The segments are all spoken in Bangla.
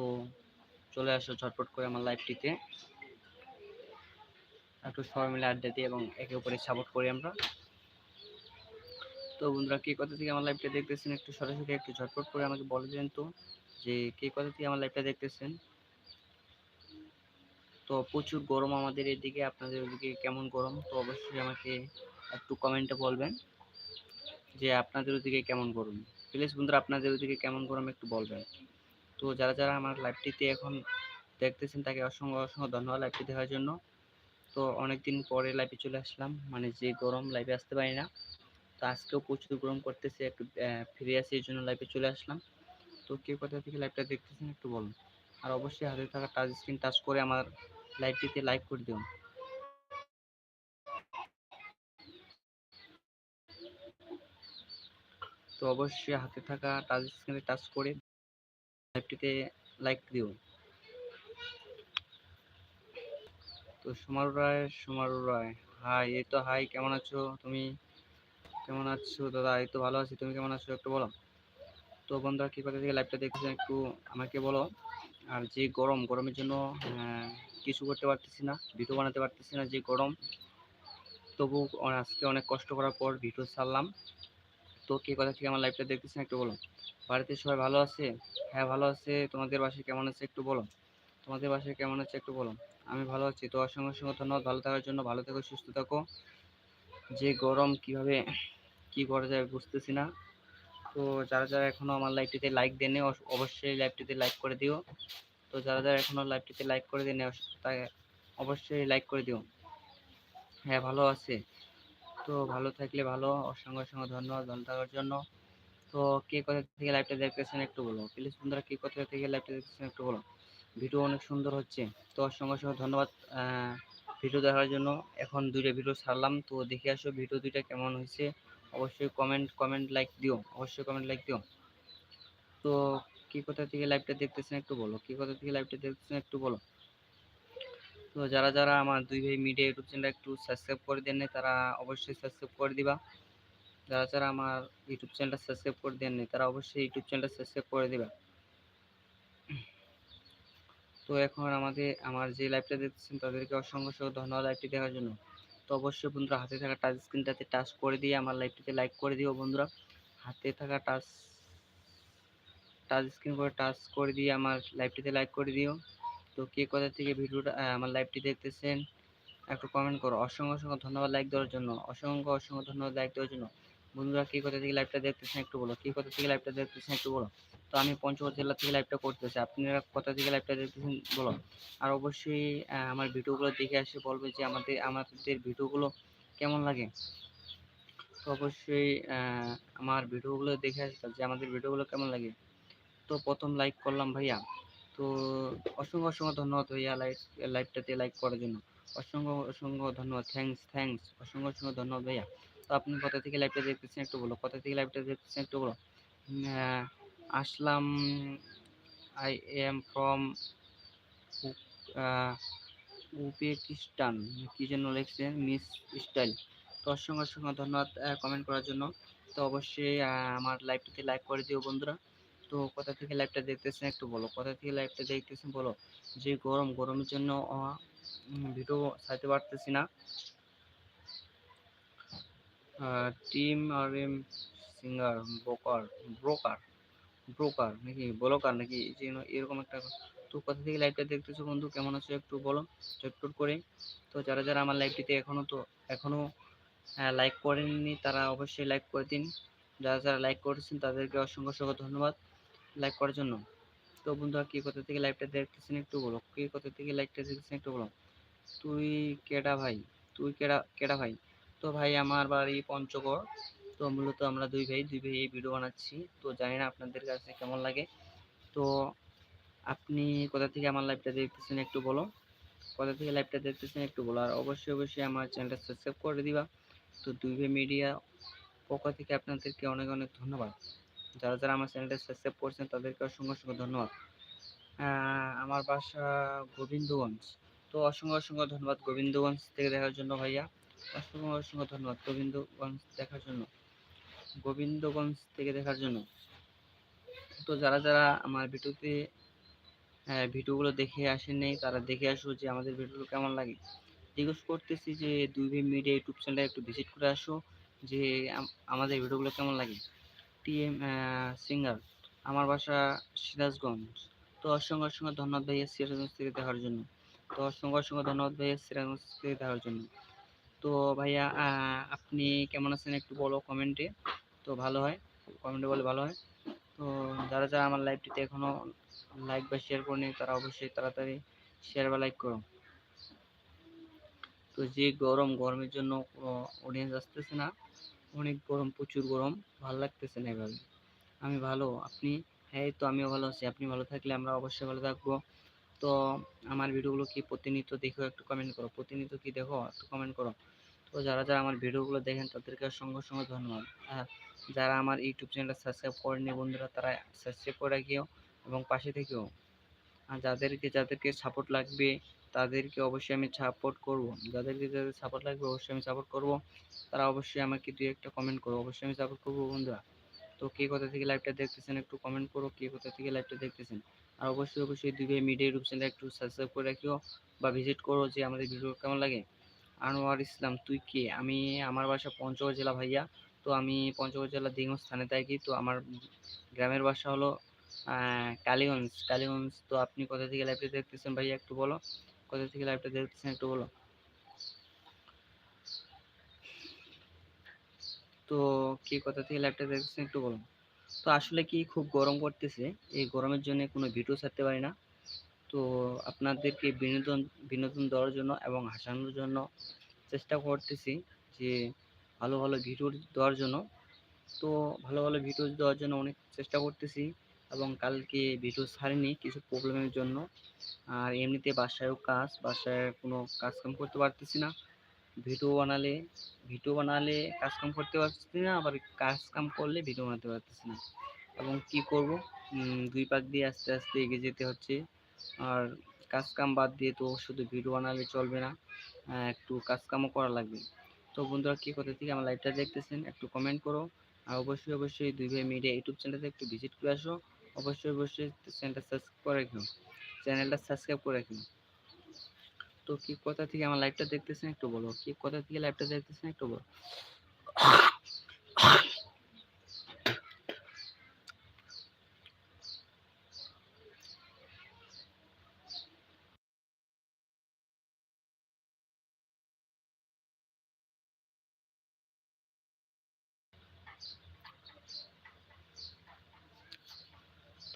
তো চলে আসো ঝটপট করে আমার লাইভটিতে একটু সবাই মিলে আড্ডা দিই এবং একে অপরে সাপোর্ট করি আমরা। তো বন্ধুরা, কে কথা থেকে আমার লাইভটা দেখতেছেন একটু সরাসরি একটু ঝটপট করে আমাকে বলে দেন তো যে কে কথা থেকে আমার লাইভটা দেখতেছেন। তো প্রচুর গরম আমাদের এদিকে, আপনাদের ওদিকে কেমন গরম? তো অবশ্যই আমাকে একটু কমেন্টে বলবেন যে আপনাদের ওদিকে কেমন গরম? প্লিজ বন্ধুরা, আপনাদের ওদিকে কেমন গরম একটু বলবেন। তো যারা যারা আমার লাইভটিতে এখন দেখতেছেন, তাকে অসংখ্য অসংখ্য ধন্যবাদ লাইভটি দেখার জন্য। তো অনেকদিন পরে লাইভে চলে আসলাম। মানে যে গরম লাইভে আসতে পারি না। তো আজকেও প্রচুর গরম করতেছে, একটু ফিরে আসি এই জন্য লাইভে চলে আসলাম। তো কে কোথা থেকে লাইভটা দেখতেছেন একটু বলুন। আর অবশ্যই হাতে থাকা টাচ স্ক্রিন টাচ করে আমার লাইভটিতে লাইক করে দিন তো অবশ্যই হাতে থাকা টাচ স্ক্রিনে টাচ করে লাইভটিতে লাইক দিও। তো সুমারু রায় সুমারু রায়। হাই এই তো হাই কেমন আছো তুমি? কেমন আছো? দাদা, এই তো ভালো আছি, তুমি কেমন আছো একটু বলো? তো বন্ধুরা, কি কথা থেকে লাইভটা দেখতেছেন একটু আমাকে বলো? আর যে গরম, গরমের জন্য কিছু করতে পারতেছি না, ভিডিও বানাতে পারতেছি না যে গরম। তবু আজকে অনেক কষ্ট করার পর ভিডিও ছাড়লাম। তো কে কথা থেকে আমার লাইভটা দেখতেছেন একটু বলো বাড়িতে সবাই ভালো আছে? হ্যাঁ ভালো আছে। তোমাদের বাসায় কেমন আছে একটু বলো তোমাদের বাসায় কেমন আছে একটু বলো আমি ভালো আছি। তো অসংখ্য অসংখ্য ধন্যবাদ। ভালো থাকার জন্য ভালো থেকো, সুস্থ থাকো। যে গরম কীভাবে, কি করা যায় বুঝতেছি না। তো যারা যারা এখনও আমার লাইভটিতে লাইক দেননি অবশ্যই লাইভটিতে লাইক করে দিও। তো যারা যারা এখনও লাইভটিতে লাইক করে তাই অবশ্যই লাইক করে দিও। হ্যাঁ ভালো আছে। তো ভালো থাকলে ভালো। অসংখ্য অসংখ্য ধন্যবাদ ভালো থাকার জন্য। তো কে কোথা থেকে লাইভটা দেখতেছেন একটু বলো প্লিজ বন্ধুরা, কে কোথা থেকে লাইভটা দেখতেছেন একটু বলো ভিডিও অনেক সুন্দর হচ্ছে। তো অসংখ্য অসংখ্য ধন্যবাদ ভিডিও দেখার জন্য। এখন দুইটা ভিডিও ছাড়লাম। তো দেখে আসো ভিডিও দুইটা কেমন হয়েছে। অবশ্যই কমেন্ট কমেন্ট লাইক দিও। অবশ্যই কমেন্ট লাইক দিও। তো কি কোথা থেকে লাইভটা দেখতেছেন একটু বলো। কি কোথা থেকে লাইভটা দেখতেছেন একটু বলো। তো যারা যারা আমার Dui Bhai media YouTube channel একটু সাবস্ক্রাইব করে দেন তারা অবশ্যই সাবস্ক্রাইব করে দিবা। যারা যারা আমার ইউটিউব চ্যানেলটা সাবস্ক্রাইব করে দেন তারা অবশ্যই ইউটিউব চ্যানেলটা সাবস্ক্রাইব করে দিবা। তো এখন আমাদের, আমার যে লাইভটা দেখতেছেন, তাদেরকে অসংখ্য অসংখ্য ধন্যবাদ লাইভটি দেখার জন্য। তো অবশ্যই বন্ধুরা, হাতে থাকা টাচ স্ক্রিনটাতে টাচ করে দিয়ে আমার লাইভটিতে লাইক করে দিও বন্ধুরা। হাতে থাকা টাচ টাচ স্ক্রিন করে টাচ করে দিয়ে আমার লাইভটিতে লাইক করে দিও। তো কে কোথা থেকে ভিডিওটা আমার লাইভটি দেখতেছেন, একটু কমেন্ট করো। অসংখ্য অসংখ্য ধন্যবাদ লাইক দেওয়ার জন্য। অসংখ্য অসংখ্য ধন্যবাদ লাইক দেওয়ার জন্য। বন্ধুরা, কে কোথা থেকে লাইভটা দেখতেছেন একটু বলো। কে কোথা থেকে লাইভটা দেখতেছেন একটু বলো। তো আমি পঞ্চগড় জেলা থেকে লাইভটা করতেছি। আপনারা কোথা থেকে লাইভটা দেখতেছেন বলো। আর অবশ্যই আমার ভিডিওগুলো দেখে আসে বলবে যে আমাদের আমাদের ভিডিওগুলো কেমন লাগে। তো অবশ্যই আমার ভিডিওগুলো দেখে আসবে যে আমাদের ভিডিওগুলো কেমন লাগে। তো প্রথম লাইক করলাম ভাইয়া। তো অসংখ্য অসংখ্য ধন্যবাদ ভাইয়া লাইক লাইভটাতে লাইক করার জন্য। অসংখ্য অসংখ্য ধন্যবাদ থ্যাংকস থ্যাংকস অসংখ্য অসংখ্য ধন্যবাদ ভাইয়া। তো আপনি কোথা থেকে লাইভটা দেখতেছেন একটু বলো, কোথা থেকে লাইভটা দেখতেছেন একটু বলো। Aslam I am from Uzbekistan কি যেন লিখছেন? মিস স্টাইল তো অসংখ্য অসংখ্য ধন্যবাদ কমেন্ট করার জন্য। তো অবশ্যই আমার লাইভটিতে লাইক করে দিও বন্ধুরা। তো কোথা থেকে লাইভটা দেখতেছেন? একটু বলো, কোথা থেকে লাইভটা দেখতেছেন বলো? যে গরম, গরমের জন্য ভিডিও ছাড়তে পারতেছি না। টিম আর এম সিঙ্গার ব্রোকার ব্রোকার ব্রোকার নাকি? ব্লকার নাকি? এরকম একটা তো কোথা থেকে লাইভটা দেখতেছো বন্ধু? কেমন আছো একটু বলো, চটপট করে। তো যারা যারা আমার লাইভটিতে এখনও তো এখনও লাইক করেননি, তারা অবশ্যই লাইক করে দিন। যারা যারা লাইক করেছেন, তাদেরকে অসংখ্য অসংখ্য ধন্যবাদ। লাইক করার জন্য। তো বন্ধুরা, কি কোথা থেকে লাইভটা দেখতেছেন একটু বলো? কে কোথা থেকে লাইভটা দেখতেছেন একটু বলো? তুই কেডা ভাই? তুই কেডা কেডা ভাই? তো ভাই, আমার বাড়ি পঞ্চগড়। তো মূলত আমরা দুই ভাই দুই ভাই এই ভিডিও বানাচ্ছি। তো জানি না আপনাদের কাছে কেমন লাগে। তো আপনি কোথা থেকে আমার লাইভটা দেখতেছেন একটু বলো। কোথা থেকে লাইভটা দেখতেছেন একটু বলো। আর অবশ্যই অবশ্যই আমার চ্যানেলটা সাবস্ক্রাইব করে দিবা। তো দুই ভাই মিডিয়া পক্ষ থেকে আপনাদেরকে অনেক অনেক ধন্যবাদ। যারা যারা আমার চ্যানেলটা সাবস্ক্রাইব করছেন, তাদেরকে অসংখ্য অসংখ্য ধন্যবাদ। আমার বাসা গোবিন্দগঞ্জ। তো অসংখ্য অসংখ্য ধন্যবাদ গোবিন্দগঞ্জ থেকে দেখার জন্য ভাইয়া। অসংখ্য অসংখ্য ধন্যবাদ গোবিন্দগঞ্জ দেখার জন্য। গোবিন্দগঞ্জ থেকে দেখার জন্য। তো যারা যারা আমার ভিডিওতে ভিডিওগুলো দেখে আসেন তারা দেখে আসো যে আমাদের ভিডিওগুলো কেমন লাগে। রিকোয়েস্ট করতেছি যে দুই ভাই মিডিয়া ইউটিউব চ্যানেলে একটু ভিজিট করে আসো, যে আমাদের ভিডিওগুলো কেমন লাগে। টিএম সিঙ্গার আমার বাসা সিরাজগঞ্জ। তো অসংখ্য অসংখ্য ধন্যবাদ ভাইয়া সিরাজগঞ্জ থেকে দেখার জন্য। তো অসংখ্য অসংখ্য ধন্যবাদ ভাইয়া সিরাজগঞ্জ থেকে দেখার জন্য। তো ভাইয়া আপনি কেমন আছেন একটু বলো কমেন্টে তো ভালো হয়? কমেন্টে বলে ভালো হয়। তো যারা যারা আমার লাইভটিতে এখনও লাইক বা শেয়ার করে নেই তারা অবশ্যই তাড়াতাড়ি শেয়ার বা লাইক করো। তো যে গরম, গরমের জন্য অডিয়েন্স আসতেছে না। অনেক গরম, প্রচুর গরম। ভালো লাগতেছে না এভাবে। আমি ভালো, আপনি? হ্যাঁ তো আমিও ভালো আছি। আপনি ভালো থাকলে আমরা অবশ্যই ভালো থাকব। তো আমার ভিডিওগুলো কি প্রতিনিয়ত দেখো, একটু কমেন্ট করো। প্রতিনিয়ত কি দেখো, একটু কমেন্ট করো। তো যারা যারা আমার ভিডিওগুলো দেখেন, তাদেরকে সঙ্গে সঙ্গে ধন্যবাদ। হ্যাঁ যারা আমার ইউটিউব চ্যানেলটা সাবস্ক্রাইব করেনি বন্ধুরা, তারা সাবস্ক্রাইব করে রাখিও এবং পাশে থেকেও। আর যাদেরকে যাদেরকে সাপোর্ট লাগবে তাদেরকে অবশ্যই আমি সাপোর্ট করব। যাদেরকে যাদের সাপোর্ট লাগবে, অবশ্যই আমি সাপোর্ট করব। তারা অবশ্যই আমাকে দুই একটা কমেন্ট করো অবশ্যই আমি সাপোর্ট করব বন্ধুরা। তো কে কোথা থেকে লাইভটা দেখতেছেন একটু কমেন্ট করো, কে কোথা থেকে লাইভটা দেখতেছেন? আর অবশ্যই অবশ্যই Dui Bhai media YouTube channel একটু সাবস্ক্রাইব করে রাখিও বা ভিজিট করো যে আমাদের ভিডিও কেমন লাগে। আনোয়ার ইসলাম, তুই কে? আমি আমার বাসা পঞ্চগড় জেলা ভাইয়া। তো আমি পঞ্চগড় জেলা দিগঞ্জ স্থানে থাকি। তো আমার গ্রামের বাসা হলো কালীগঞ্জ। কালীগঞ্জ, তো আপনি কোথা থেকে লাইভটা দেখতেছেন ভাইয়া একটু বলো। কোথা থেকে লাইভটা দেখতেছেন একটু বলো। তো কি কোথা থেকে লাইভটা দেখতেছেন একটু বলো তো আসলে কি খুব গরম করতেছে এই গরমের জন্য কোনো ভিডিও ছাড়তে পারি না। তো আপনাদেরকে বিনোদন বিনোদন দেওয়ার জন্য এবং হাসানোর জন্য চেষ্টা করতেছি যে ভালো ভালো ভিডিও দেওয়ার জন্য। তো ভালো ভালো ভিডিও দেওয়ার জন্য অনেক চেষ্টা করতেছি। এবং কালকে ভিডিও ছাড়িনি, কিছু প্রবলেমের জন্য। আর এমনিতে বাসায়ও কাজ, বাসায় কোনো কাজকাম করতে পারতেছি না। ভিডিও বানালে ভিডিও বানালে কাজকাম করতে পারতেছি না, আবার কাজ কাম করলে ভিডিও বানাতে পারতেছি না। এবং কি করব? দুই পাক দিয়ে আস্তে আস্তে এগিয়ে যেতে হচ্ছে। আর কাজ কাম বাদ দিয়ে তো শুধু ভিডিও বানালে চলবে না একটু কাজ কামও করা লাগবে। তো বন্ধুরা, কি কোথা থেকে আমার লাইভটা দেখতেছেন, একটু কমেন্ট করো। আর অবশ্যই অবশ্যই দুই ভাই মিডিয়া ইউটিউব চ্যানেলটা একটু ভিজিট করে আসো। অবশ্যই অবশ্যই চ্যানেলটা সাবস্ক্রাইব করে রাখবেন চ্যানেলটা সাবস্ক্রাইব করে রাখবেন তো কি কথা থেকে আমার লাইভটা দেখতেছেন একটু বলো, কি কথা থেকে লাইভটা দেখতেছেন একটু বলো।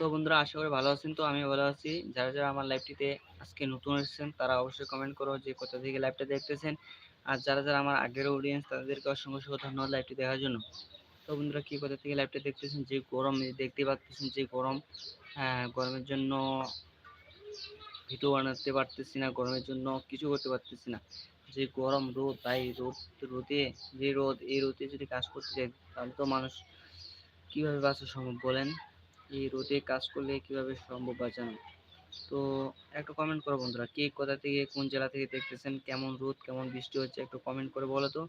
তো বন্ধুরা, আশা করি ভালো আছেন তো আমি ভালো আছি। যারা যারা আমার লাইভটিতে আজকে নতুন এসেছেন, তারা অবশ্যই কমেন্ট করো যে কোথা থেকে লাইভটা দেখতেছেন। আর যারা যারা আমার আগের অডিয়েন্স তাদেরকে অসংখ্য অসংখ্য ধন্যবাদ লাইভটি দেখার জন্য। তো বন্ধুরা, কী কোথা থেকে লাইভটা দেখতেছেন? যে গরম দেখতে পাচ্ছেন যে গরম। হ্যাঁ গরমের জন্য ভিডিও বানাতে পারতেছি না, গরমের জন্য কিছু করতে পারতেছি না। যে গরম রোদ তাই রোদ, রোদে, যে রোদ, এই রোদে যদি কাজ করতে চাই তাহলে তো মানুষ কীভাবে বাঁচা সম্ভব বলেন? এই রোদে কাজ করলে কীভাবে সম্ভব বাঁচানো তো একটা কমেন্ট করো বন্ধুরা, কে কোথা থেকে, কোন জেলা থেকে দেখতেছেন? কেমন রোদ, কেমন বৃষ্টি হচ্ছে? একটু কমেন্ট করে বলো তো।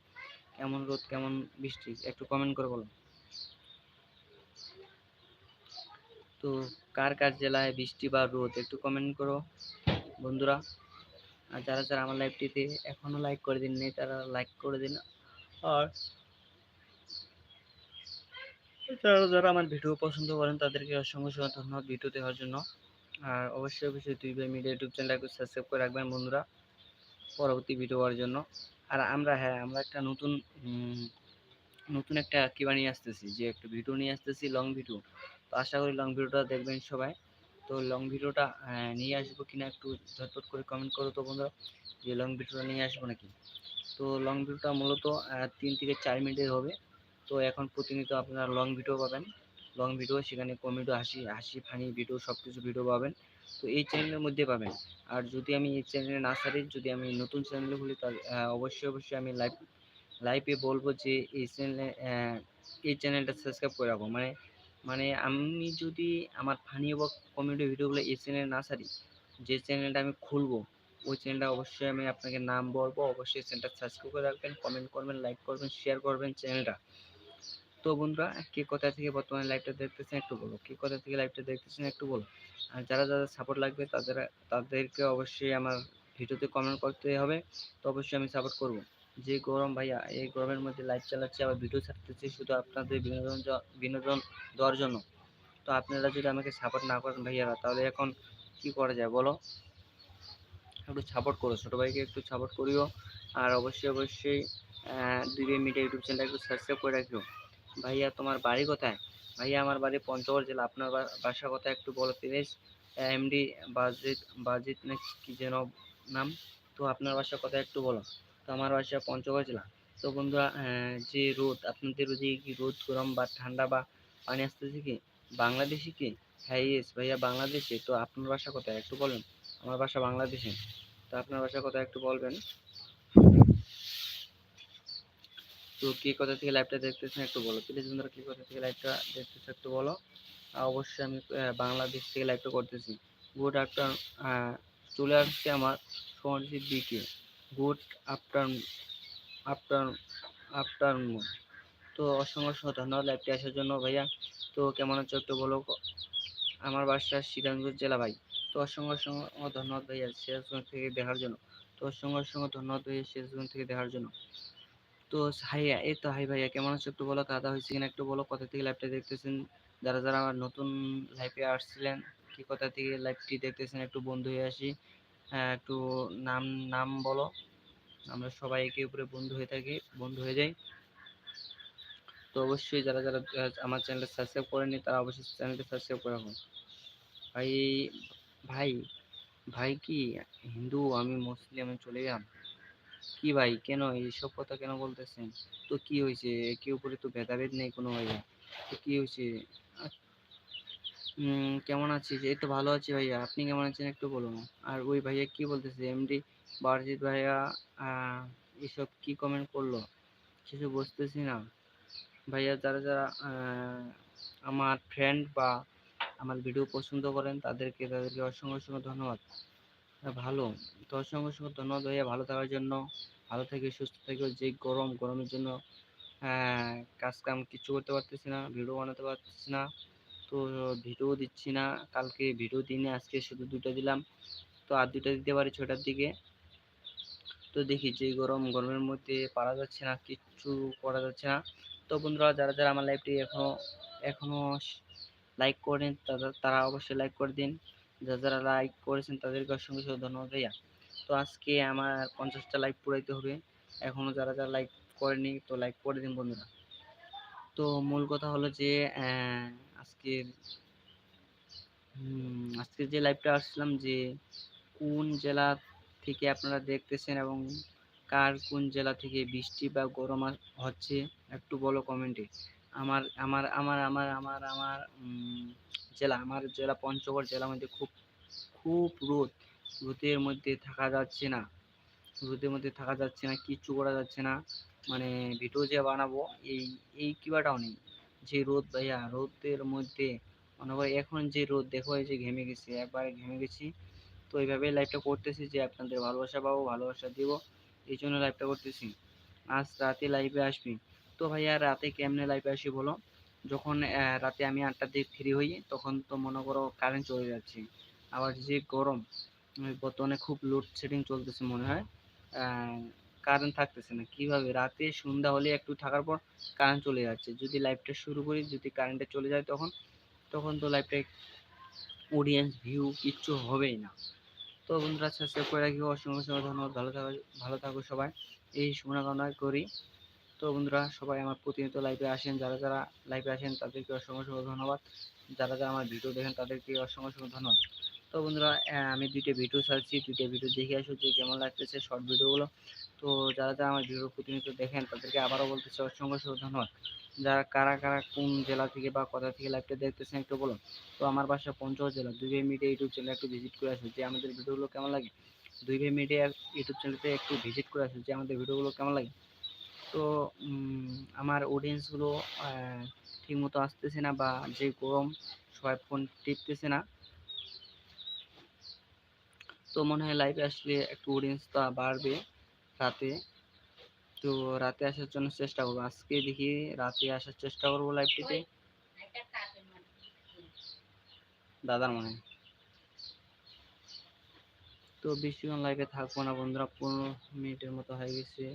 কেমন রোদ, কেমন বৃষ্টি? একটু কমেন্ট করে বলো। তো কার কার জেলায় বৃষ্টি বা রোদ? একটু কমেন্ট করো বন্ধুরা। আর যারা যারা আমার লাইভটিতে এখনও লাইক করে দিন তারা লাইক করে দিন। আর যারা যারা আমার ভিডিও পছন্দ করেন, তাদেরকে অসংখ্য অসংখ্য ধন্যবাদ ভিডিও দেওয়ার জন্য। আর অবশ্যই অবশ্যই দুই ভাই মিডিয়া ইউটিউব চ্যানেলটা সাবস্ক্রাইব করে রাখবেন বন্ধুরা পরবর্তী ভিডিও হওয়ার জন্য। আর আমরা হ্যাঁ আমরা একটা নতুন নতুন একটা কি বানিয়ে আসতেছি, যে একটা ভিডিও নিয়ে আসতেছি লং ভিডিও তো আশা করি লং ভিডিওটা দেখবেন সবাই। তো লং ভিডিওটা নিয়ে আসব কিনা একটু ঝটপট করে কমেন্ট করো তো বন্ধুরা, যে লং ভিডিওটা নিয়ে আসব নাকি? তো লং ভিডিওটা মূলত তিন থেকে চার মিনিটের হবে। তো এখন প্রতিনিয়ত আপনারা লং ভিডিও পাবেন। লং ভিডিও সেখানে কমেডি হাসি হাসি ফানি ভিডিও সব কিছু ভিডিও পাবেন। তো এই চ্যানেলের মধ্যে পাবেন। আর যদি আমি এই চ্যানেলে না সারি, যদি আমি নতুন চ্যানেলে খুলি, তাহলে অবশ্যই অবশ্যই আমি লাইভ লাইভে বলব যে এই চ্যানেলে এই চ্যানেলটা সাবস্ক্রাইব করে রাখব। মানে মানে আমি যদি আমার ফানি বা কমেডি ভিডিওগুলো এই চ্যানেলে না সারি, যে চ্যানেলটা আমি খুলবো, ওই চ্যানেলটা অবশ্যই আমি আপনাকে নাম বলব। অবশ্যই চ্যানেলটা সাবস্ক্রাইব করে রাখবেন কমেন্ট করবেন লাইক করবেন শেয়ার করবেন চ্যানেলটা তো বন্ধুরা, কে কোথা থেকে বর্তমানে লাইভটা দেখতেছেন একটু বলো। কে কোথা থেকে লাইভটা দেখতেছেন একটু বলো। আর যারা যারা সাপোর্ট লাগবে, তাদের, তাদেরকে অবশ্যই আমার ভিডিওতে কমেন্ট করতে হবে। তো অবশ্যই আমি সাপোর্ট করব। যে গরম ভাইয়া, এই গরমের মধ্যে লাইভ চালাচ্ছি, আবার ভিডিও ছাড়তেছি শুধু আপনাদের বিনোদন বিনোদন দেওয়ার জন্য। তো আপনারা যদি আমাকে সাপোর্ট না করেন ভাইয়ারা, তাহলে এখন কি করা যায় বলো? একটু সাপোর্ট করো, ছোটো ভাইকে একটু সাপোর্ট করিও। আর অবশ্যই অবশ্যই দুই মিডিয়া ইউটিউব চ্যানেলটা একটু সাবস্ক্রাইব করে রাখিও। ভাইয়া, তোমার বাড়ি কোথায়? ভাইয়া, আমার বাড়ি পঞ্চগড় জেলা। আপনার বাসা কোথায় একটু বলো, প্লিজ। এমডি বাজিত বাজিত না কি যেন নাম? তো আপনার বাসা কোথায় একটু বলো। তো আমার বাসা পঞ্চগড় জেলা। তো বন্ধুরা যে রোদ, আপনাদের ওদিকে কি রোদ, গরম বা ঠান্ডা বা পানি আসতেছে কি? বাংলাদেশি কি? হ্যাঁ ইয়েস ভাইয়া, বাংলাদেশে। তো আপনার বাসা কোথায়? একটু বলেন। আমার বাসা বাংলাদেশে। তো আপনার বাসা কোথায় একটু বলবেন। তো কে কোথা থেকে লাইভটা দেখতেছেন একটু বলো। প্লিজ বন্ধুরা, কে কোথা থেকে লাইভটা দেখতেছেন একটু বলো। অবশ্যই আমি বাংলাদেশ থেকে লাইভটা করতেছি। গুড আফটার চলে আসছে আমার সোনালি দিকে গুড আফটার আফটার আফটারনুন তো অসংখ্য অসংখ্য ধন্যবাদ লাইভটি আসার জন্য ভাইয়া। তো কেমন আছো একটু বলো। আমার বাসা সিরাজগঞ্জ জেলা ভাই। তো অসংখ্য অসংখ্য ধন্যবাদ ভাইয়া সিরাজগঞ্জ থেকে দেখার জন্য। তো অসংখ্য অসংখ্য ধন্যবাদ ভাইয়া সিরাজগঞ্জ থেকে দেখার জন্য। তো হাইয়া, এই তো, হাই ভাইয়া, কেমন আছো? একটু বলো, কাদা হয়েছে কিনা? একটু বলো, কোথা থেকে লাইভটা দেখতেছেন? যারা যারা আমার নতুন লাইভে আসছিলেন, কি কোথা থেকে লাইভটি দেখতেছেন? একটু বন্ধু হয়ে আসি। হ্যাঁ একটু নাম নাম বলো। আমরা সবাই একে উপরে বন্ধু হয়ে থাকি, বন্ধু হয়ে যাই। তো অবশ্যই যারা যারা আমার চ্যানেলটা সাবস্ক্রাইব করেনি তারা অবশ্যই চ্যানেলটা সাবস্ক্রাইব করে রাখুন। ভাই ভাই ভাই কি, হিন্দু, আমি মুসলিম, আমি চলে গেলাম কি ভাই? কেন এইসব কথা কেন বলতেছেন? তো কি হয়েছে একে উপরে তো ভেদাভেদ নেই কোনো ভাইয়া তো কি হয়েছে কেমন আছিস? এই তো ভালো আছি ভাইয়া। আপনি কেমন আছেন একটু বলুন। আর ওই ভাইয়া কি বলতেছে? এমডি বারজিৎ ভাইয়া এসব কি কমেন্ট করল? কিছু বুঝতেছি না। ভাইয়া, যারা যারা আমার ফ্রেন্ড বা আমার ভিডিও পছন্দ করেন, তাদেরকে তাদেরকে অসংখ্য অসংখ্য ধন্যবাদ। ভালো। তো অসংখ্য অসংখ্য ধন্যবাদ ভাইয়া ভালো থাকার জন্য। ভালো থেকে সুস্থ থেকে যে গরম গরমের জন্য আহ, কাজ কাম কিছু করতে পারতেছি না ভিডিও বানাতে পারতেছি না। তো ভিডিও দিচ্ছি না কালকে ভিডিও দিনে আজকে শুধু দুটো দিলাম। তো আর দুটো দিতে পারি ছটার দিকে। তো দেখি যে গরম গরমের মধ্যে পারা যাচ্ছে না কিচ্ছু করা যাচ্ছে না। তো বন্ধুরা যারা যারা আমার লাইভটি এখনও এখনও লাইক করেন তারা তারা অবশ্যই লাইক করে দিন। যারা যারা লাইক করেছেন তাদেরকে অসংখ্য ধন্যবাদ ভাইয়া। তো আজকে আমার পঞ্চাশটা লাইক পুরাইতে হবে। এখনও যারা যারা লাইক করেনি তো লাইক করে দিন বন্ধুরা। তো মূল কথা হলো যে আজকের আজকে যে লাইভটা আসছিলাম যে কোন জেলা থেকে আপনারা দেখতেছেন এবং কার কোন জেলা থেকে বৃষ্টি বা গরম হচ্ছে একটু বলো কমেন্টে আমার আমার আমার আমার আমার আমার জেলা আমার জেলা পঞ্চগড় জেলার মধ্যে খুব খুব রোদ। রোদের মধ্যে থাকা যাচ্ছে না। রোদের মধ্যে থাকা যাচ্ছে না, কিচ্ছু করা যাচ্ছে না। মানে ভিডিও যে বানাবো, এই এই কিবাটাও নেই। যে রোদ ভাইয়া, রোদের মধ্যে করো এখন যে রোদ, দেখো এই যে ঘেমে গেছি, একবারে ঘেমে গেছি। তো এইভাবে লাইভটা করতেছি যে আপনাদের ভালোবাসা পাবো, ভালোবাসা দিব, এই জন্য লাইভটা করতেছি। আজ রাতে লাইভে আসবি। তো ভাইয়া রাতে কেমনে লাইভে আসি বলো? যখন রাতে আমি আটটার দিকে ফ্রি হই, তখন তো মনে করো কারেন্ট চলে যাচ্ছে। আবার যে গরম বর্তমানে খুব লোডশেডিং চলতেছে মনে হয়। কারেন্ট থাকতেছে না। কীভাবে? রাতে সন্ধ্যা হলে একটু থাকার পর কারেন্ট চলে যাচ্ছে। যদি লাইভটা শুরু করি, যদি কারেন্টটা চলে যায় তখন তখন তো লাইভটা অডিয়েন্স ভিউ কিচ্ছু হবেই না। তো বন্ধুরা সাবস্ক্রাইব করে রাখি অসংখ্য ধন্যবাদ। ভালো থাকো ভালো থাকো সবাই। এই শুভকামনা করি। তো বন্ধুরা, সবাই আমার প্রতিনিয়ত লাইভে আসেন। যারা যারা লাইভে আসেন, তাদেরকে অসংখ্য অসংখ্য ধন্যবাদ। যারা যারা আমার ভিডিও দেখেন, তাদেরকে অসংখ্য অসংখ্য ধন্যবাদ। তো বন্ধুরা আমি দুইটা ভিডিও ছাড়ছি। দুইটা ভিডিও দেখে আসো যে কেমন লাগতেছে শর্ট ভিডিওগুলো তো যারা যারা আমার ভিডিও প্রতিনিয়ত দেখেন, তাদেরকে আবারও বলতেছি অসংখ্য অসংখ্য ধন্যবাদ। যারা কারা কারা কোন জেলা থেকে বা কোথা থেকে লাইভটা দেখতেছেন একটু বলুন তো আমার বাসা পঞ্চগড় জেলা। Dui Bhai media YouTube channel একটু ভিজিট করে আসো যে আমাদের ভিডিওগুলো কেমন লাগে। দুই ভাই মিডিয়া ইউটিউব চ্যানেলতে একটু ভিজিট করে আসো যে আমাদের ভিডিওগুলো কেমন লাগে। তো আমার অডিয়েন্সগুলো ঠিক মতো আসতেছে না বা যে গরম, সবাই ফোন টিপতেছে না। তো মনে হয় লাইভে আসলে একটু অডিয়েন্সটা বাড়বে রাতে। তো রাতে আসার জন্য চেষ্টা করব। আজকে দেখি রাতে আসার চেষ্টা করব লাইভটিতে দাদার মনে। তো বেশিক্ষণ লাইভে থাকব না বন্ধুরা, পনেরো মিনিটের মতো হয়ে গেছে।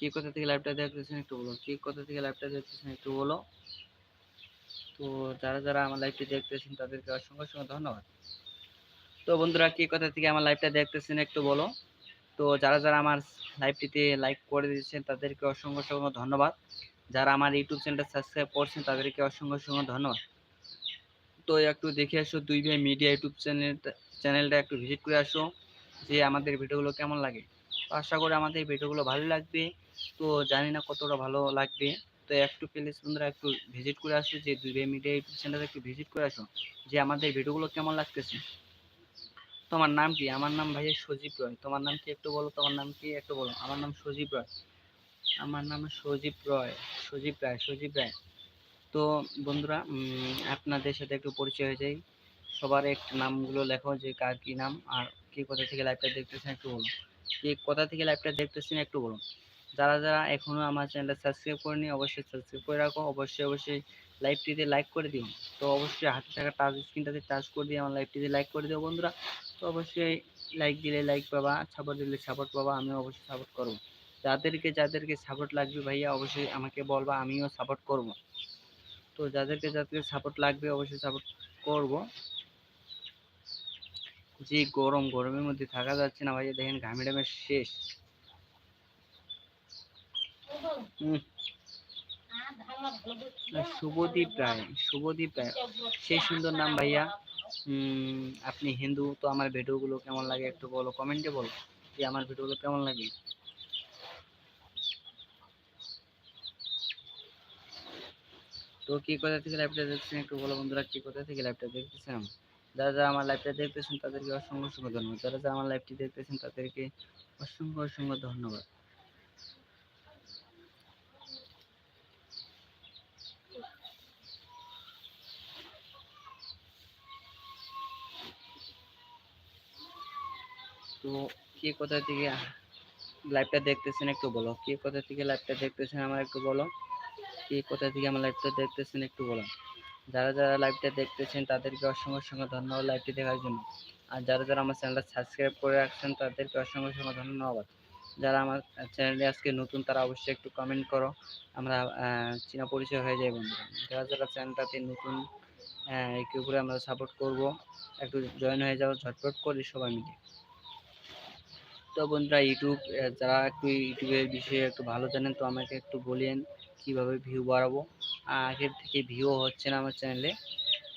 কে কোথা থেকে লাইভটা দেখতেছেন একটু বলো? কে কোথা থেকে লাইভটা দেখতেছেন একটু বলো? তো যারা যারা আমার লাইভটি দেখতেছেন তাদেরকে অসংখ্য অসংখ্য ধন্যবাদ। তো বন্ধুরা, কে কোথা থেকে আমার লাইভটা দেখতেছেন একটু বলো? তো যারা যারা আমার লাইভটিতে লাইক করে দিয়েছেন তাদেরকে অসংখ্য অসংখ্য ধন্যবাদ। যারা আমার ইউটিউব চ্যানেলটা সাবস্ক্রাইব করছেন তাদেরকে অসংখ্য অসংখ্য ধন্যবাদ। তো একটু দেখে আসো, দুই ভাই মিডিয়া ইউটিউব চ্যানেলটা চ্যানেলটা একটু ভিজিট করে আসো, যে আমাদের ভিডিওগুলো কেমন লাগে। আশা করি আমাদের ভিডিওগুলো ভালো লাগবে। তো জানি না কতটা ভালো লাগবে। তো একটু প্লিজ বন্ধুরা একটু ভিজিট করে আসো, যে ভাই মিডিয়া ইউটিউব চ্যানেলটা একটু ভিজিট করে আসো, যে আমাদের ভিডিওগুলো কেমন লাগতেছে। তোমার নাম কি? আমার নাম ভাইয়া সজীব রয়। তোমার নাম কি একটু বলো? তোমার নাম কি একটু বলো? আমার নাম সজীব রয়। আমার নাম সজীব রয়। সজীব রায় সজীব রায়। তো বন্ধুরা আপনাদের সাথে একটু পরিচয় হয়ে যাই। সবার একটু নামগুলো লেখো, যে কার কি নাম আর কে কোথা থেকে লাইভটা দেখতেছেন একটু বলুন। কে কোথা থেকে লাইভটা দেখতেছেন একটু বলুন। যারা যারা এখনও আমার চ্যানেলটা সাবস্ক্রাইব করেনি, অবশ্যই সাবস্ক্রাইব করে রাখো। অবশ্যই অবশ্যই লাইভটিতে লাইক করে দিও। তো অবশ্যই হাতে থাকা টাচ স্ক্রিনটাতে টাচ করে দিয়ে আমার লাইভটিতে লাইক করে দিও বন্ধুরা। তো অবশ্যই লাইক দিলে লাইক পাবা সাপোর্ট দিলে সাপোর্ট পাবা, আমিও অবশ্যই সাপোর্ট করব। যাদেরকে যাদেরকে সাপোর্ট লাগবে ভাইয়া, অবশ্যই আমাকে বলবা, আমিও সাপোর্ট করব। তো যাদেরকে যাদেরকে সাপোর্ট লাগবে, অবশ্যই সাপোর্ট করব। যে গরম, গরমের মধ্যে থাকা যাচ্ছে না ভাইয়া, দেখেন ঘামে শেষ। শুভদীপ রায় শুভদীপ রায় সেই সুন্দর নাম ভাইয়া। আপনি হিন্দু, তো আমার ভিডিওগুলো কেমন লাগে একটু বলো কমেন্টে বলো যে আমার ভিডিওগুলো কেমন লাগে। তো কি কোথা থেকে লাইভটা দেখছেন? একটু বলো বন্ধুরা, কি কোথা থেকে লাইভটা দেখতেছেন? যারা যারা আমার লাইভটা দেখতেছেন, তাদেরকে অসংখ্য অসংখ্য ধন্যবাদ যারা যারা আমার লাইভটি দেখতেছেন, তাদেরকে অসংখ্য অসংখ্য ধন্যবাদ। তো কে কোথা থেকে লাইভটা দেখতেছেন একটু বলো? কে কোথা থেকে লাইভটা দেখতেছেন আমার একটু বলো? কে কোথা থেকে আমার লাইভটা দেখতেছেন একটু বলো? যারা যারা লাইভটা দেখতেছেন তাদেরকে অসংখ্য অসংখ্য ধন্যবাদ লাইভটি দেখার জন্য। আর যারা যারা আমার চ্যানেলটা সাবস্ক্রাইব করে রাখছেন তাদেরকে অসংখ্য অসংখ্য ধন্যবাদ। যারা আমার চ্যানেলে আজকে নতুন তারা অবশ্যই একটু কমেন্ট করো। আমরা চেনা পরিচয় হয়ে যাই বন্ধুরা। যারা যারা চ্যানেলটাতে নতুন একটু করে আমরা সাপোর্ট করব, একটু জয়েন হয়ে যাও, ঝটপট করি সবাই মিলে। তো বন্ধুরা ইউটিউব যারা একটু ইউটিউবের বিষয়ে একটু ভালো জানেন, তো আমাকে একটু বলেন কীভাবে ভিউ বাড়াবো। আগের থেকে ভিউ হচ্ছে না আমার চ্যানেলে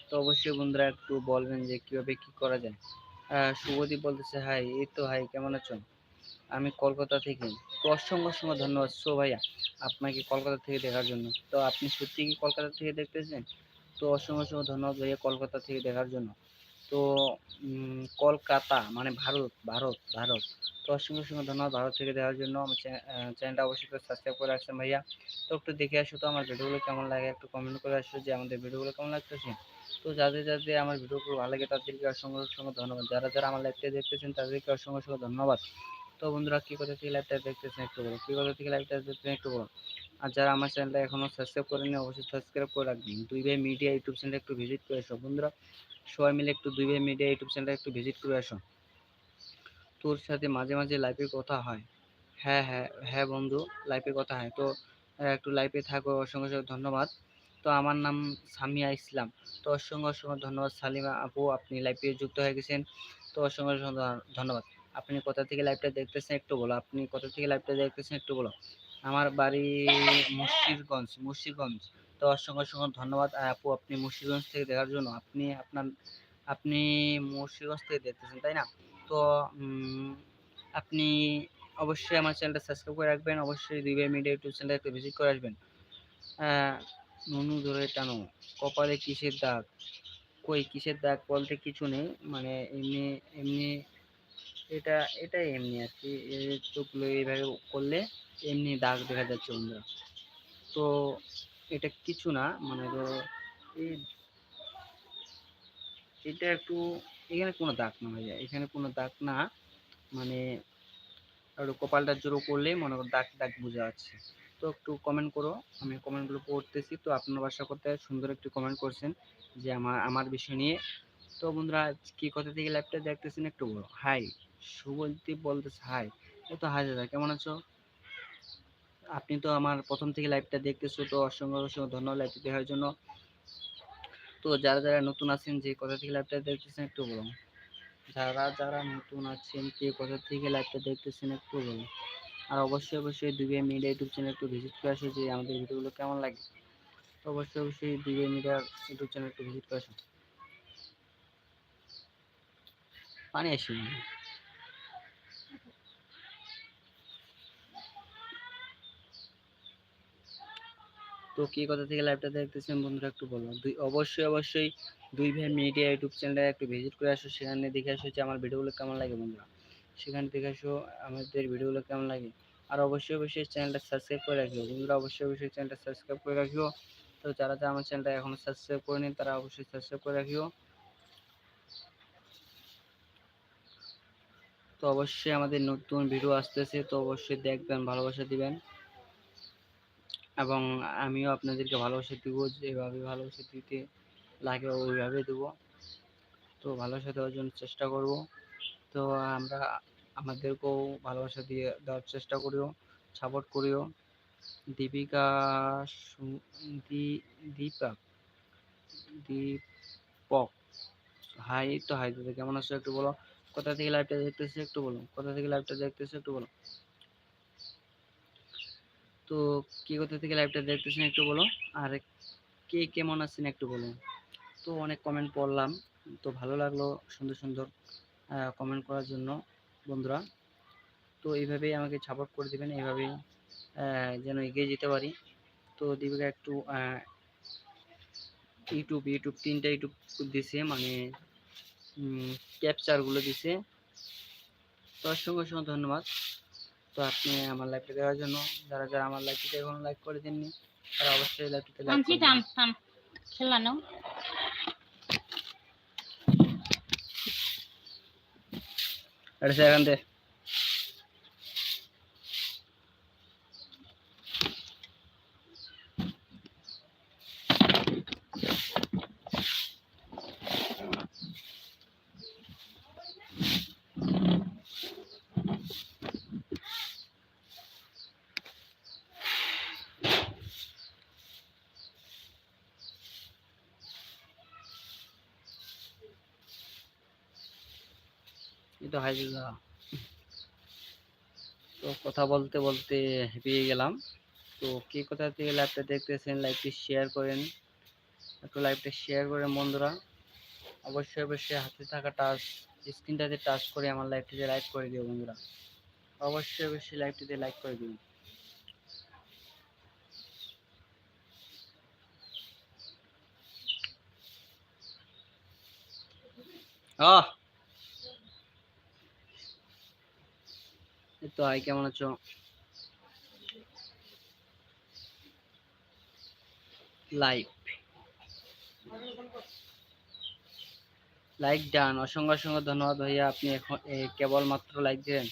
তো অবশ্যই বন্ধুরা একটু বলবেন যে কীভাবে কি করা যায়। শুভদীপ বলতেছে, হাই, এই তো হাই, কেমন আছেন আমি কলকাতা থেকে। তো অসংখ্য অসংখ্য ধন্যবাদ। সো ভাইয়া, আপনাকে কলকাতা থেকে দেখার জন্য। তো আপনি সত্যি কি কলকাতা থেকে দেখতেছেন? তো অসংখ্য অসংখ্য ধন্যবাদ ভাইয়া কলকাতা থেকে দেখার জন্য। তো কলকাতা মানে ভারত ভারত ভারত। তো অসংখ্য অসংখ্য ধন্যবাদ ভারত থেকে দেখার জন্য। আমার চ্যানেলটা অবশ্যই সাবস্ক্রাইব করে রাখছেন ভাইয়া। তো একটু দেখে আসো তো আমার ভিডিওগুলো কেমন লাগে? একটু কমেন্ট করে আসো যে আমাদের ভিডিওগুলো কেমন লাগতেছে। তো যাদের যাদের আমার ভিডিওগুলো ভালো লাগে তাদেরকে অসংখ্য অসংখ্য ধন্যবাদ। যারা যারা আমার লাইভটা দেখতেছেন তাদেরকে অসংখ্য অসংখ্য ধন্যবাদ। তো বন্ধুরা, কী কথা থেকে লাইভটা দেখতেছেন একটু বলো? কী কথা থেকে লাইভটা দেখতেছেন একটু বলো? আর যারা আমার চ্যানেলটা এখনও সাবস্ক্রাইব করেনি অবশ্যই সাবস্ক্রাইব করে রাখবেন। দুই ভাই মিডিয়া ইউটিউব চ্যানেলটা একটু ভিজিট করে আসো বন্ধুরা। সবাই মিলে একটু দুই ভাই মিডিয়া ইউটিউব চ্যানেলটা একটু ভিজিট করে আসো। তোর সাথে মাঝে মাঝে লাইভে কথা হয়। হ্যাঁ হ্যাঁ হ্যাঁ বন্ধু লাইভে কথা হয়। তো একটু লাইভে থাকো অসংখ্য অসংখ্য ধন্যবাদ। তো আমার নাম সামিয়া ইসলাম। তো অসংখ্য অসংখ্য ধন্যবাদ, সালিমা আপু, আপনি লাইভে যুক্ত হয়ে গেছেন। তো অসংখ্য অসংখ্য ধন্যবাদ। আপনি কোথা থেকে লাইভটা দেখতেছেন একটু বলো। আপনি কোথা থেকে লাইভটা দেখতেছেন একটু বলো। আমার বাড়ি মুর্শিদগঞ্জ মুর্শিদগঞ্জ তো অসংখ্য অসংখ্য ধন্যবাদ। আপু, আপনি মুর্শিদগঞ্জ থেকে দেখার জন্য। আপনি আপনার, আপনি মুর্শিদগঞ্জ থেকে দেখতেছেন, তাই না? তো আপনি অবশ্যই আমার চ্যানেলটা সাবস্ক্রাইব করে রাখবেন। অবশ্যই দুই ভাই মিডিয়া ইউটিউব চ্যানেলটা একটু ভিজিট করে আসবেন। নুনু ধরে টানো, কপালে কিসের দাগ? কই কিসের দাগ বলতে কিছু নেই মানে এমনি এমনি, এটা, এটাই এমনি আর কি। চোখগুলো এইভাবে করলে এমনি দাগ দেখা যাচ্ছে বন্ধুরা। তো এটা কিছু না মানে ধরো এটা একটু এখানে কোনো দাগ না যায় এখানে কোনো দাগ না। মানে একটু কপালটা জোরো করলে মনে করো দাগ দাগ বোঝা যাচ্ছে। তো একটু কমেন্ট করো, আমি কমেন্টগুলো পড়তেছি। তো আপনার বাসা করতে সুন্দর একটি কমেন্ট করছেন যে আমার আমার বিষয় নিয়ে। তো বন্ধুরা কি কথা থেকে লাইভটা দেখতেছেন একটু বলো হাই শুভদীপ বলতেছে হাই ও তো হাই দাদা, কেমন আছো? আপনি তো আমার প্রথম থেকে লাইভটা দেখতেছো, তো অসংখ্য অসংখ্য ধন্যবাদ লাইভটি দেখার জন্য। তো যারা যারা নতুন আছেন, যে কথা থেকে লাইভটা দেখতেছেন, একটু বলুন। যারা যারা নতুন আছেন কে কোথা থেকে লাইভটা দেখতেছেন, একটু বলুন। আর অবশ্যই অবশ্যই দুবে মিডিয়া ইউটিউব চ্যানেল একটু ভিজিট করে আসো যে আমাদের ভিডিওগুলো কেমন লাগে। অবশ্যই অবশ্যই দুবে মিডিয়ার ইউটিউব চ্যানেল একটু ভিজিট করে আসো পানি আসি তো কি কথা থেকে লাইভটা দেখতেছেন বন্ধুরা একটু বলো দুই অবশ্যই অবশ্যই দুই ভাই মিডিয়া ইউটিউব চ্যানেলে একটু ভিজিট করে আসো। সেখানে দেখে আসো যে আমার ভিডিওগুলো কেমন লাগে বন্ধুরা। সেখানে দেখে আসো আমাদের ভিডিওগুলো কেমন লাগে। আর অবশ্যই অবশ্যই চ্যানেলটা সাবস্ক্রাইব করে রাখিও। বন্ধুরা, অবশ্যই অবশ্যই চ্যানেলটা সাবস্ক্রাইব করে রাখিও। তো যারা যারা আমার চ্যানেলটা এখনও সাবস্ক্রাইব করে নিন তারা অবশ্যই সাবস্ক্রাইব করে রাখিও। তো অবশ্যই আমাদের নতুন ভিডিও আসতেছে, তো অবশ্যই দেখবেন, ভালোবাসা দিবেন। এবং আমিও আপনাদেরকে ভালোবাসা দিব, যেভাবে ভালোবাসা দিতে লাগে ওইভাবে দেবো। তো ভালোবাসা দেওয়ার জন্য চেষ্টা করব। তো আমরা আমাদেরকেও ভালোবাসা দিয়ে দেওয়ার চেষ্টা করিও সাপোর্ট করিও। দীপিকা দি দীপক দীপক। হাই তো হাই দাদা, কেমন আছো একটু বলো। কোথা থেকে লাইভটা দেখতেছি একটু বলো কোথা থেকে লাইভটা দেখতেছি একটু বলো তো কে কোথা থেকে লাইভটা দেখতেছেন একটু বলো? আর কে কেমন আছেন একটু বলো। তো অনেক কমেন্ট পড়লাম, তো ভালো লাগল সুন্দর সুন্দর কমেন্ট করার জন্য বন্ধুরা। তো এইভাবেই আমাকে সাপোর্ট করে দেবেন, এইভাবেই যেন এগিয়ে যেতে পারি। তো দীপিকা একটু ইউটিউব ইউটিউব তিনটা ইউটিউব দিছে মানে ক্যাপচারগুলো দিছে। তো অসংখ্য অসংখ্য ধন্যবাদ। তো আপনি আমার লাইভটা দেওয়ার জন্য যারা যারা আমার লাইভটিতে এখন লাইক করে দেননি তারা অবশ্যই লাইভটিতে লাইক করবেন। এটা সেখান থেকে। তো হাইজুল্লাহ তো কথা বলতে বলতে হেঁপিয়ে গেলাম। তো কে কোথা থেকে লাইভটা দেখতেছেন লাইভটি শেয়ার করেন। একটু লাইভটা শেয়ার করেন বন্ধুরা। অবশ্যই অবশ্যই হাতে থাকা টাচ স্ক্রিনটাতে টাচ করে আমার লাইভটিতে লাইক করে দিও বন্ধুরা। অবশ্যই অবশ্যই লাইভটিতে লাইক করে দিও। আহ! তো আই, কেমন আছো? লাইভ লাইক ডান অসংখ্য অসংখ্য ধন্যবাদ ভাইয়া। আপনি এখন কেবলমাত্র লাইক দিলেন।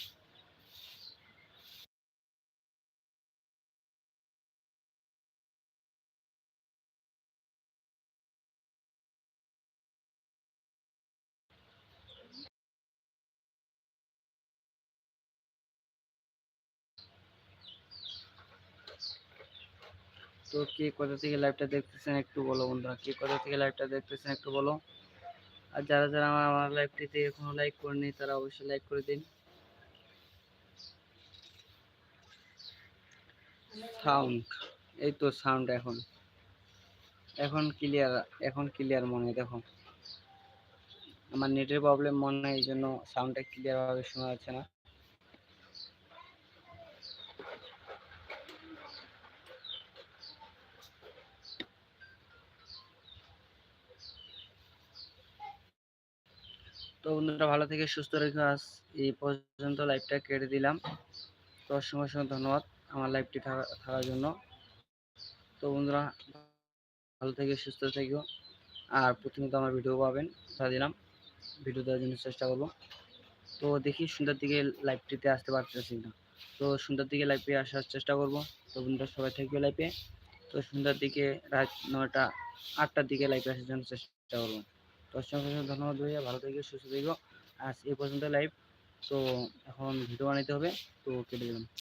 তো কে কোথা থেকে লাইভটা দেখতেছেন একটু বলো বন্ধুরা। কে কোথা থেকে লাইভটা দেখতেছেন একটু বলো। আর যারা যারা আমার আমার লাইভটিতে এখনও লাইক করেনি, তারা অবশ্যই লাইক করে দিন। সাউন্ড এই তো সাউন্ড এখন। এখন ক্লিয়ার এখন ক্লিয়ার মনে দেখো। আমার নেটের প্রবলেম মনে হয়, এই জন্য সাউন্ডটা ক্লিয়ারভাবে শোনা যাচ্ছে না। তো বন্ধুরা ভালো থেকে সুস্থ রেখে আস এই পর্যন্ত লাইভটা কেটে দিলাম। তো অসংখ্য অসংখ্য ধন্যবাদ আমার লাইভটি থাকার জন্য। তো বন্ধুরা, ভালো থেকে সুস্থ থেকো। আর প্রতিনিয়ত আমার ভিডিও পাবেন, কথা দিলাম। ভিডিও দেওয়ার জন্য চেষ্টা করব। তো দেখি সন্ধ্যার দিকে লাইভটিতে আসতে পারতেছি না তো সন্ধ্যার দিকে লাইভে আসার চেষ্টা করব। তো বন্ধুরা, সবাই থাকবে লাইভে তো সন্ধ্যার দিকে রাত নয়টা, আটটার দিকে লাইভে আসার জন্য চেষ্টা করব। তো ধন্যবাদ ভাইয়া ভালো থেকে, সুস্থ থেকো। আজ এ পর্যন্ত লাইভ তো এখন ভিডিও বানাইতে হবে, তো কেটে দিলাম।